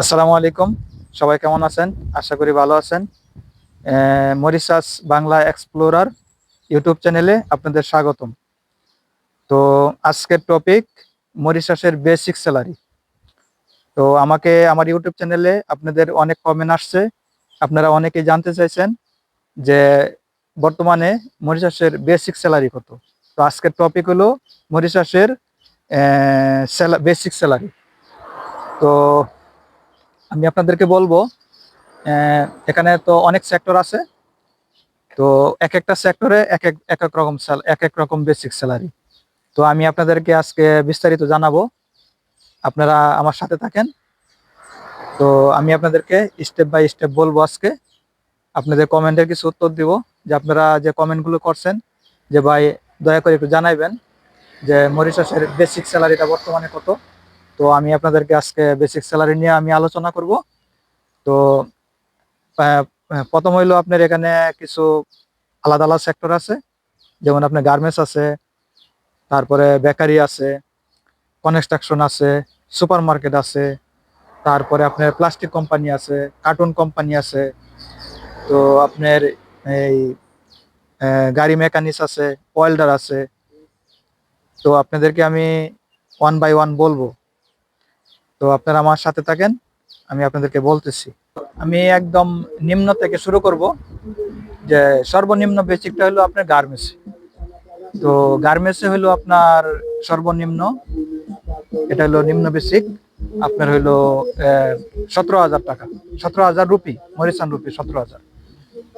আসসালামু আলাইকুম। সবাই কেমন আছেন? আশা করি ভালো আছেন। মরিসাস বাংলা এক্সপ্লোরার ইউটিউব চ্যানেলে আপনাদের স্বাগতম। তো আজকের টপিক মরিসাসের বেসিক স্যালারি। তো আমাকে আমার ইউটিউব চ্যানেলে আপনাদের অনেক কমেন্ট আসছে। আপনারা অনেকেই জানতে চাইছেন যে বর্তমানে মরিসাসের বেসিক স্যালারি কত। তো আজকের টপিক হলো মরিসাসের বেসিক স্যালারি। তো আমি আপনাদেরকে বলব এখানে তো অনেক সেক্টর আছে। তো এক একটা সেক্টরে এক এক এক এক রকম এক এক রকম বেসিক স্যালারি তো আমি আপনাদেরকে আজকে বিস্তারিত জানাব। আপনারা আমার সাথে থাকেন। তো আমি আপনাদেরকে স্টেপ বাই স্টেপ বলব আজকে। আপনাদের কমেন্টের কিছু উত্তর দিব, যে আপনারা যে কমেন্টগুলো করছেন, যে ভাই দয়া করে একটু জানাইবেন, যে মরিশাসের বেসিক স্যালারিটা বর্তমানে কত। তো আমি আপনাদেরকে আজকে বেসিক স্যালারি নিয়ে আমি আলোচনা করব। তো প্রথম হইল আপনার এখানে কিছু আলাদা আলাদা সেক্টর আছে। যেমন আপনার গার্মেন্টস আছে, তারপরে বেকারি আছে কনস্ট্রাকশন আছে সুপার মার্কেট আছে, তারপরে আপনার প্লাস্টিক কোম্পানি আছে কার্টুন কোম্পানি আছে, তো আপনার এই গাড়ি মেকানিক্স আছে ওয়েল্ডার আছে। তো আপনাদেরকে আমি ওয়ান বাই ওয়ান বলব। তো আপনারা আমার সাথে থাকেন, আমি আপনাদেরকে বলতেছি। আমি একদম নিম্ন থেকে শুরু করব, যে সর্বনিম্ন বেসিকটা হলো আপনার গার্মেন্টস। তো গার্মেন্টসে হলো আপনার সর্বনিম্ন, এটা হলো নিম্ন বেসিক, আপনার হলো সতেরো হাজার টাকা। সতেরো হাজার রুপি, মরিসান রুপি, সতেরো হাজার।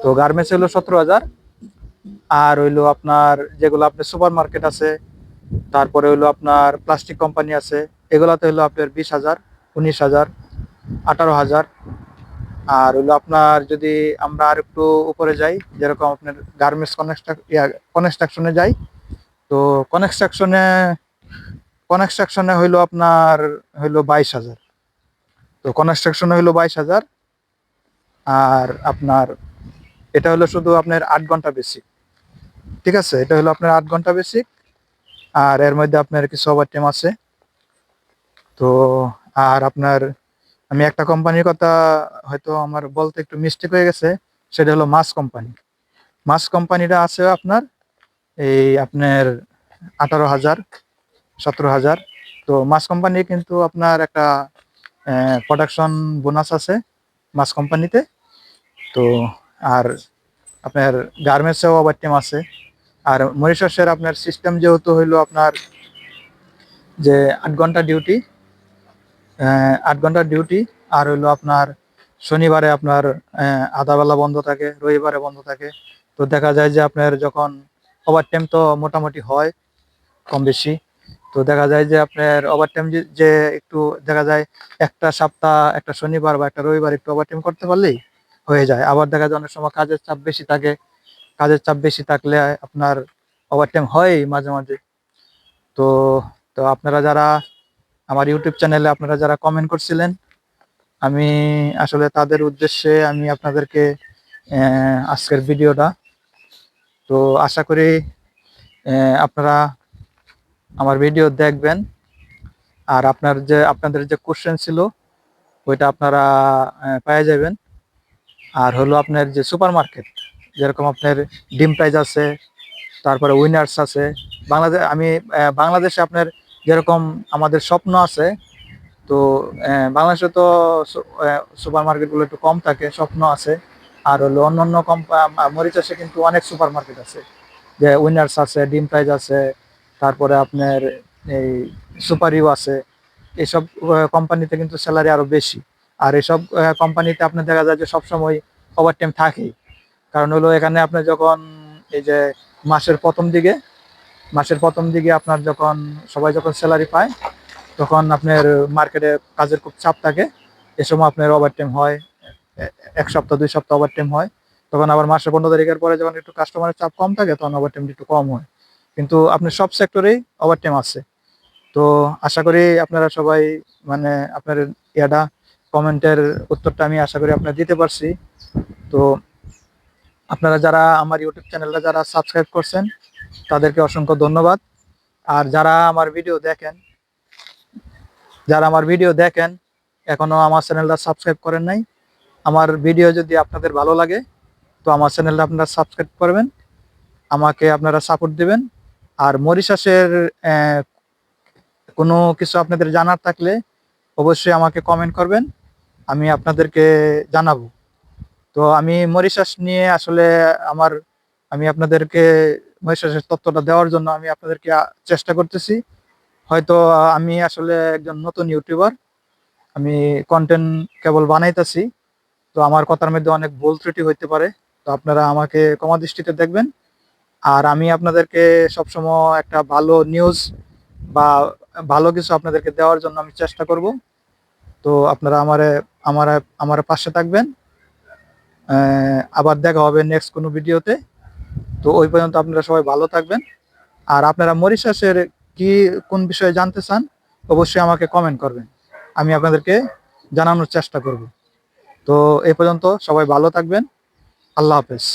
তো গার্মেন্টস হলো সতেরো হাজার, আর হইল আপনার যেগুলো আপনার সুপার মার্কেট আছে, তারপরে হইল আপনার প্লাস্টিক কোম্পানি আছে এগুলাতে হইল আপনার বিশ হাজার, উনিশ হাজার, আঠারো হাজার। আর হইল আপনার যদি আমরা আর একটু উপরে যাই, যেরকম আপনার গার্মেন্টস কনস্ট্রাকশনে যাই, তো কনস্ট্রাকশনে কনস্ট্রাকশনে হইল আপনার হইল বাইশ হাজার। তো কনস্ট্রাকশনে হইল বাইশ হাজার। আর আপনার এটা হলো শুধু আপনার আট ঘণ্টা বেসিক ঠিক আছে? এটা হলো আপনার আট ঘণ্টা বেসিক আর এর মধ্যে আপনার কিছু ওভার টাইম আছে। তো আর আপনার, আমি একটা কোম্পানির কথা হয়তো আমার বলতে একটু মিস্টেক হয়ে গেছে, সেটা হলো মাস কোম্পানি মাস কোম্পানিটা আছে আপনার এই আপনার আঠারো হাজার, সতেরো হাজার। তো মাস কোম্পানি কিন্তু আপনার একটা প্রোডাকশন বোনাস আছে মাস কোম্পানিতে তো আর আপনার গার্মেন্টসেও ওভার টাইম আছে। আর মরিশাসের আপনার সিস্টেম যেহেতু হইল আপনার যে আট ঘণ্টা ডিউটি আট ঘণ্টার ডিউটি আর হইল আপনার শনিবারে আপনার আধাবেলা বন্ধ থাকে, রবিবারে বন্ধ থাকে। তো দেখা যায় যে আপনার যখন ওভার টাইম তো মোটামুটি হয় কম বেশি। তো দেখা যায় যে আপনার ওভার টাইম যে একটু দেখা যায় একটা সপ্তাহ, একটা শনিবার বা একটা রবিবার একটু ওভার টাইম করতে পারলেই হয়ে যায়। আবার দেখা যায় অনেক সময় কাজের চাপ বেশি থাকে। কাজের চাপ বেশি থাকলে আপনার ওভার টাইম হয় মাঝে মাঝে। তো তো আপনারা যারা আমার ইউটিউব চ্যানেলে আপনারা যারা কমেন্ট করছিলেন, আমি আসলে তাদের উদ্দেশ্যে আমি আপনাদেরকে আজকের ভিডিওটা, তো আশা করি আপনারা আমার ভিডিও দেখবেন। আর আপনার যে, আপনাদের যে কোশ্চেন ছিল, ওইটা আপনারা পেয়ে যাবেন। আর হলো আপনার যে সুপার মার্কেট যেরকম আপনার ডিম প্রাইজ আছে, তারপরে উইনার্স আছে বাংলাদেশ আমি বাংলাদেশে আপনার যেরকম আমাদের স্বপ্ন আছে, তো বাংলাদেশে তো সুপার মার্কেটগুলো একটু কম থাকে, স্বপ্ন আছে। আর হলো অন্যান্য কম মরিচাষে কিন্তু অনেক সুপার মার্কেট আছে। যে উইনার্স আছে, ডিম প্রাইজ আছে, তারপরে আপনার এই সুপারিও আছে। এইসব কোম্পানিতে কিন্তু স্যালারি আরও বেশি। আর এইসব কোম্পানিতে আপনার দেখা যায় যে সবসময় ওভার টাইম থাকেই। কারণ হলো এখানে আপনি যখন এই যে মাসের প্রথম দিকে মাসের প্রথম দিকে আপনার যখন, সবাই যখন স্যালারি পায়, তখন আপনার মার্কেটে কাজের খুব চাপ থাকে। এ সময় আপনার ওভার টাইম হয়, এক সপ্তাহ, দুই সপ্তাহ ওভার টাইম হয়। তখন আবার মাসের পনেরো তারিখের পরে যখন একটু কাস্টমারের চাপ কম থাকে, তখন ওভার টাইম একটু কম হয়। কিন্তু আপনার সব সেক্টরেই ওভার টাইম আছে। তো আশা করি আপনারা সবাই মানে আপনার ইয়াটা কমেন্টের উত্তরটা আমি আশা করি আপনারা দিতে পারছি। তো আপনারা যারা আমার ইউটিউব চ্যানেলটা যারা সাবস্ক্রাইব করছেন তাদেরকে অসংখ্য ধন্যবাদ। আর যারা আমার ভিডিও দেখেন, যারা আমার ভিডিও দেখেন, এখনও আমার চ্যানেলটা সাবস্ক্রাইব করেন নাই, আমার ভিডিও যদি আপনাদের ভালো লাগে, তো আমার চ্যানেলটা আপনারা সাবস্ক্রাইব করবেন, আমাকে আপনারা সাপোর্ট দিবেন। আর মরিশাসের কোনো কিছু আপনাদের জানার থাকলে অবশ্যই আমাকে কমেন্ট করবেন, আমি আপনাদেরকে জানাব। তো আমি মরিশাস নিয়ে আসলে আমার, আমি আপনাদেরকে মরিশাসের তথ্যটা দেওয়ার জন্য আমি আপনাদেরকে চেষ্টা করতেছি। হয়তো আমি আসলে একজন নতুন ইউটিউবার। আমি কন্টেন্ট কেবল বানাইতেছি। তো আমার কথার মধ্যে অনেক ভুল ত্রুটি হইতে পারে। তো আপনারা আমাকে ক্ষমা দৃষ্টিতে দেখবেন। আর আমি আপনাদেরকে সবসময় একটা ভালো নিউজ বা ভালো কিছু আপনাদেরকে দেওয়ার জন্য আমি চেষ্টা করব। তো আপনারা আমারে, আমার আমার পাশে থাকবেন। আবার দেখা হবে নেক্সট কোনো ভিডিওতে তো ওই পর্যন্ত আপনারা সবাই ভালো থাকবেন। আর আপনারা মরিশাসের কি, কোন বিষয়ে জানতে চান, অবশ্যই আমাকে কমেন্ট করবেন। আমি আপনাদেরকে জানানোর চেষ্টা করব। তো এ পর্যন্ত সবাই ভালো থাকবেন। আল্লাহ হাফেজ।